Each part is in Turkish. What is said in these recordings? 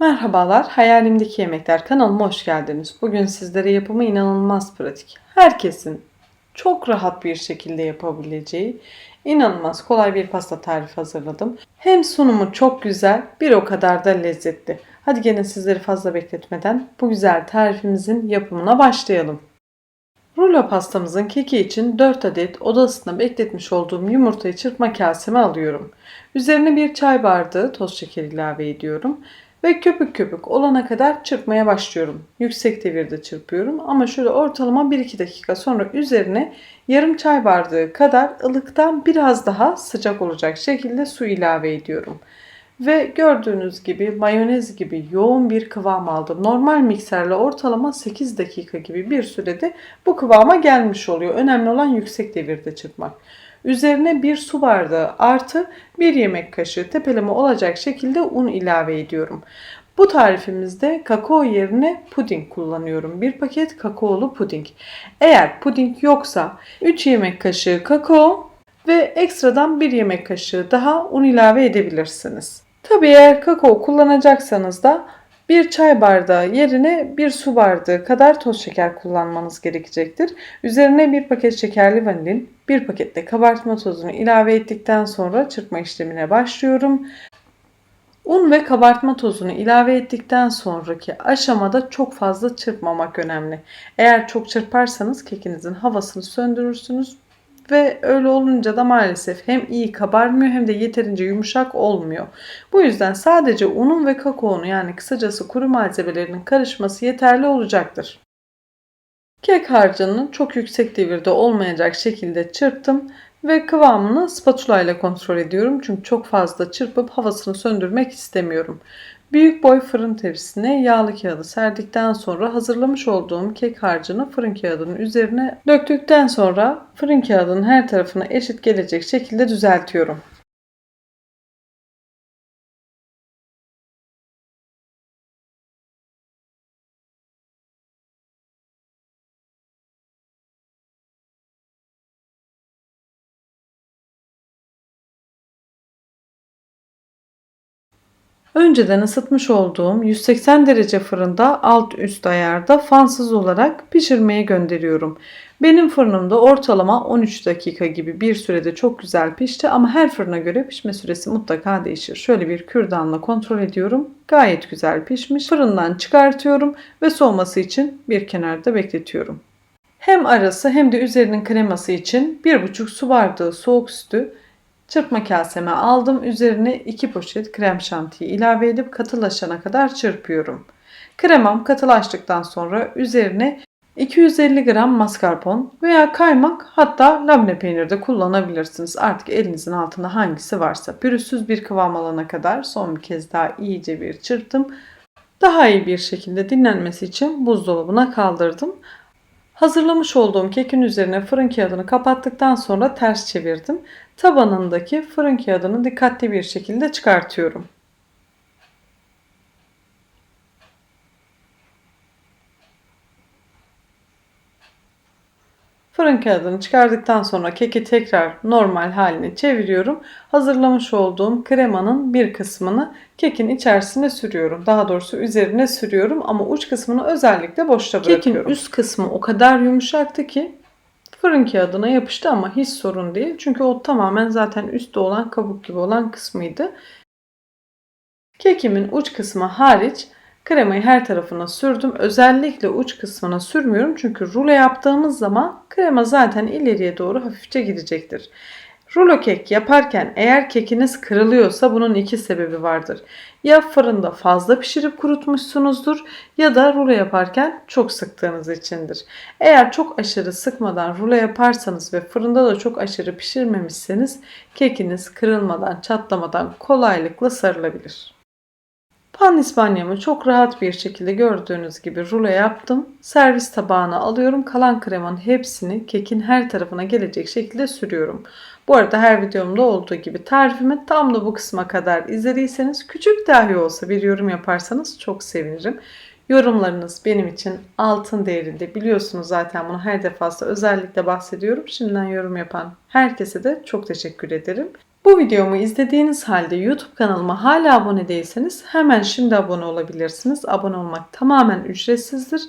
Merhabalar, Hayalimdeki Yemekler kanalıma hoş geldiniz. Bugün sizlere yapımı inanılmaz pratik. Herkesin çok rahat bir şekilde yapabileceği inanılmaz kolay bir pasta tarifi hazırladım. Hem sunumu çok güzel, bir o kadar da lezzetli. Hadi gelin sizleri fazla bekletmeden bu güzel tarifimizin yapımına başlayalım. Rulo pastamızın keki için 4 adet oda ısısında bekletmiş olduğum yumurtayı çırpma kaseme alıyorum. Üzerine bir çay bardağı toz şeker ilave ediyorum ve köpük köpük olana kadar çırpmaya başlıyorum. Yüksek devirde çırpıyorum ama şöyle ortalama 1-2 dakika sonra üzerine yarım çay bardağı kadar ılıktan biraz daha sıcak olacak şekilde su ilave ediyorum. Ve gördüğünüz gibi mayonez gibi yoğun bir kıvam aldım. Normal mikserle ortalama 8 dakika gibi bir sürede bu kıvama gelmiş oluyor. Önemli olan yüksek devirde çırpmak. Üzerine bir su bardağı artı bir yemek kaşığı tepeleme olacak şekilde un ilave ediyorum. Bu tarifimizde kakao yerine puding kullanıyorum. Bir paket kakaolu puding. Eğer puding yoksa 3 yemek kaşığı kakao ve ekstradan 1 yemek kaşığı daha un ilave edebilirsiniz. Tabi eğer kakao kullanacaksanız da bir çay bardağı yerine bir su bardağı kadar toz şeker kullanmanız gerekecektir. Üzerine bir paket şekerli vanilin, bir paket de kabartma tozunu ilave ettikten sonra çırpma işlemine başlıyorum. Un ve kabartma tozunu ilave ettikten sonraki aşamada çok fazla çırpmamak önemli. Eğer çok çırparsanız kekinizin havasını söndürürsünüz ve öyle olunca da maalesef hem iyi kabarmıyor hem de yeterince yumuşak olmuyor. Bu yüzden sadece unun ve kakaonun yani kısacası kuru malzemelerinin karışması yeterli olacaktır. Kek harcını çok yüksek devirde olmayacak şekilde çırptım ve kıvamını spatula ile kontrol ediyorum. Çünkü çok fazla çırpıp havasını söndürmek istemiyorum. Büyük boy fırın tepsisine yağlı kağıdı serdikten sonra hazırlamış olduğum kek harcını fırın kağıdının üzerine döktükten sonra fırın kağıdının her tarafına eşit gelecek şekilde düzeltiyorum. Önceden ısıtmış olduğum 180 derece fırında alt üst ayarda fansız olarak pişirmeye gönderiyorum. Benim fırınımda ortalama 13 dakika gibi bir sürede çok güzel pişti ama her fırına göre pişme süresi mutlaka değişir. Şöyle bir kürdanla kontrol ediyorum. Gayet güzel pişmiş. Fırından çıkartıyorum ve soğuması için bir kenarda bekletiyorum. Hem arası hem de üzerinin kreması için 1,5 su bardağı soğuk sütü Çırpma kaseme aldım. Üzerine 2 poşet krem şantiyi ilave edip katılaşana kadar çırpıyorum. Kremam katılaştıktan sonra üzerine 250 gram mascarpone veya kaymak hatta labne peyniri de kullanabilirsiniz. Artık elinizin altında hangisi varsa pürüzsüz bir kıvam alana kadar son bir kez daha iyice bir çırptım. Daha iyi bir şekilde dinlenmesi için buzdolabına kaldırdım. Hazırlamış olduğum kekin üzerine fırın kağıdını kapattıktan sonra ters çevirdim. Tabanındaki fırın kağıdını dikkatli bir şekilde çıkartıyorum. Fırın kağıdını çıkardıktan sonra keki tekrar normal haline çeviriyorum. Hazırlamış olduğum kremanın bir kısmını kekin içerisine sürüyorum. Daha doğrusu üzerine sürüyorum ama uç kısmını özellikle boşta bırakıyorum. Kekin üst kısmı o kadar yumuşaktı ki fırın kağıdına yapıştı ama hiç sorun değil. Çünkü o tamamen zaten üstte olan kabuk gibi olan kısmıydı. Kekimin uç kısmı hariç Kremayı her tarafına sürdüm. Özellikle uç kısmına sürmüyorum çünkü rulo yaptığımız zaman krema zaten ileriye doğru hafifçe gidecektir. Rulo kek yaparken eğer kekiniz kırılıyorsa bunun iki sebebi vardır. Ya fırında fazla pişirip kurutmuşsunuzdur ya da rulo yaparken çok sıktığınız içindir. Eğer çok aşırı sıkmadan rulo yaparsanız ve fırında da çok aşırı pişirmemişseniz kekiniz kırılmadan çatlamadan kolaylıkla sarılabilir. Pan İspanyamı çok rahat bir şekilde gördüğünüz gibi rulo yaptım. Servis tabağına alıyorum. Kalan kremanın hepsini kekin her tarafına gelecek şekilde sürüyorum. Bu arada her videomda olduğu gibi tarifimi tam da bu kısma kadar izlediyseniz küçük dahi olsa bir yorum yaparsanız çok sevinirim. Yorumlarınız benim için altın değerinde. Biliyorsunuz zaten bunu her defasında özellikle bahsediyorum. Şimdiden yorum yapan herkese de çok teşekkür ederim. Bu videomu izlediğiniz halde YouTube kanalıma hala abone değilseniz hemen şimdi abone olabilirsiniz. Abone olmak tamamen ücretsizdir.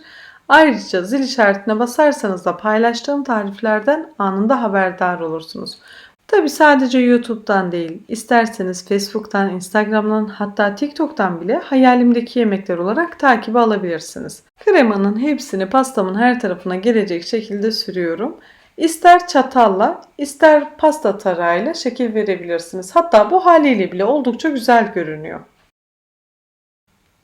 Ayrıca zil işaretine basarsanız da paylaştığım tariflerden anında haberdar olursunuz. Tabi sadece YouTube'dan değil, isterseniz Facebook'tan, Instagram'dan hatta TikTok'tan bile hayalimdeki yemekler olarak takibi alabilirsiniz. Kremanın hepsini pastamın her tarafına gelecek şekilde sürüyorum. İster çatalla, ister pasta tarağıyla şekil verebilirsiniz. Hatta bu haliyle bile oldukça güzel görünüyor.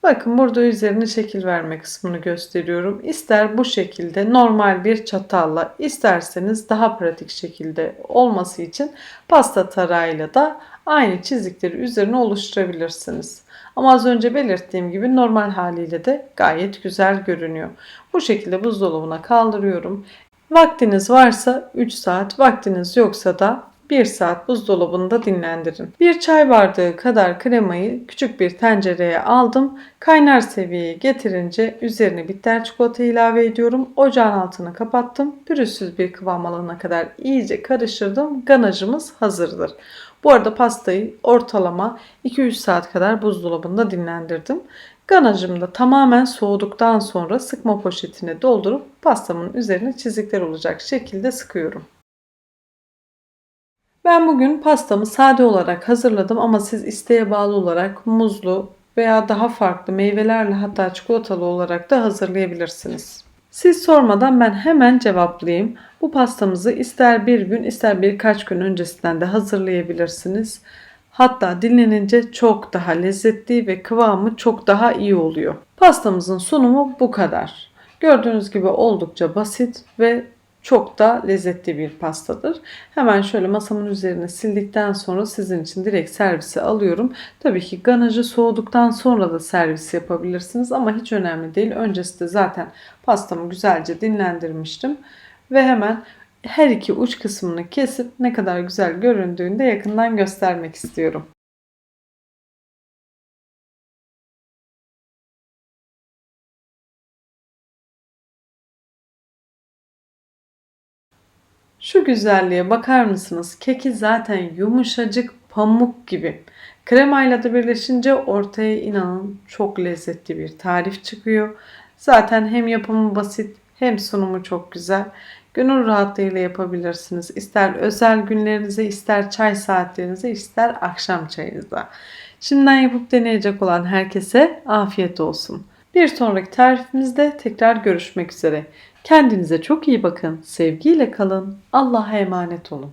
Bakın burada üzerine şekil verme kısmını gösteriyorum. İster bu şekilde normal bir çatalla, isterseniz daha pratik şekilde olması için pasta tarağıyla da aynı çizikleri üzerine oluşturabilirsiniz. Ama az önce belirttiğim gibi normal haliyle de gayet güzel görünüyor. Bu şekilde buzdolabına kaldırıyorum. Vaktiniz varsa 3 saat, vaktiniz yoksa da 1 saat buzdolabında dinlendirin. Bir çay bardağı kadar kremayı küçük bir tencereye aldım. Kaynar seviyeye getirince üzerine bitter çikolata ilave ediyorum. Ocağın altını kapattım. Pürüzsüz bir kıvam alana kadar iyice karıştırdım. Ganajımız hazırdır. Bu arada pastayı ortalama 2-3 saat kadar buzdolabında dinlendirdim. Ganajım da tamamen soğuduktan sonra sıkma poşetine doldurup pastamın üzerine çizikler olacak şekilde sıkıyorum. Ben bugün pastamı sade olarak hazırladım ama siz isteğe bağlı olarak muzlu veya daha farklı meyvelerle hatta çikolatalı olarak da hazırlayabilirsiniz. Siz sormadan ben hemen cevaplayayım. Bu pastamızı ister bir gün ister birkaç gün öncesinden de hazırlayabilirsiniz. Hatta dinlenince çok daha lezzetli ve kıvamı çok daha iyi oluyor. Pastamızın sunumu bu kadar. Gördüğünüz gibi oldukça basit ve çok da lezzetli bir pastadır. Hemen şöyle masamın üzerine sildikten sonra sizin için direkt servise alıyorum. Tabii ki ganajı soğuduktan sonra da servis yapabilirsiniz ama hiç önemli değil. Öncesinde zaten pastamı güzelce dinlendirmiştim. Ve hemen her iki uç kısmını kesip ne kadar güzel göründüğünü de yakından göstermek istiyorum. Şu güzelliğe bakar mısınız? Keki zaten yumuşacık pamuk gibi. Kremayla da birleşince ortaya inanın çok lezzetli bir tarif çıkıyor. Zaten hem yapımı basit hem sunumu çok güzel. Gönül rahatlığıyla yapabilirsiniz. İster özel günlerinize, ister çay saatlerinize, ister akşam çayınıza. Şimdiden yapıp deneyecek olan herkese afiyet olsun. Bir sonraki tarifimizde tekrar görüşmek üzere. Kendinize çok iyi bakın. Sevgiyle kalın. Allah'a emanet olun.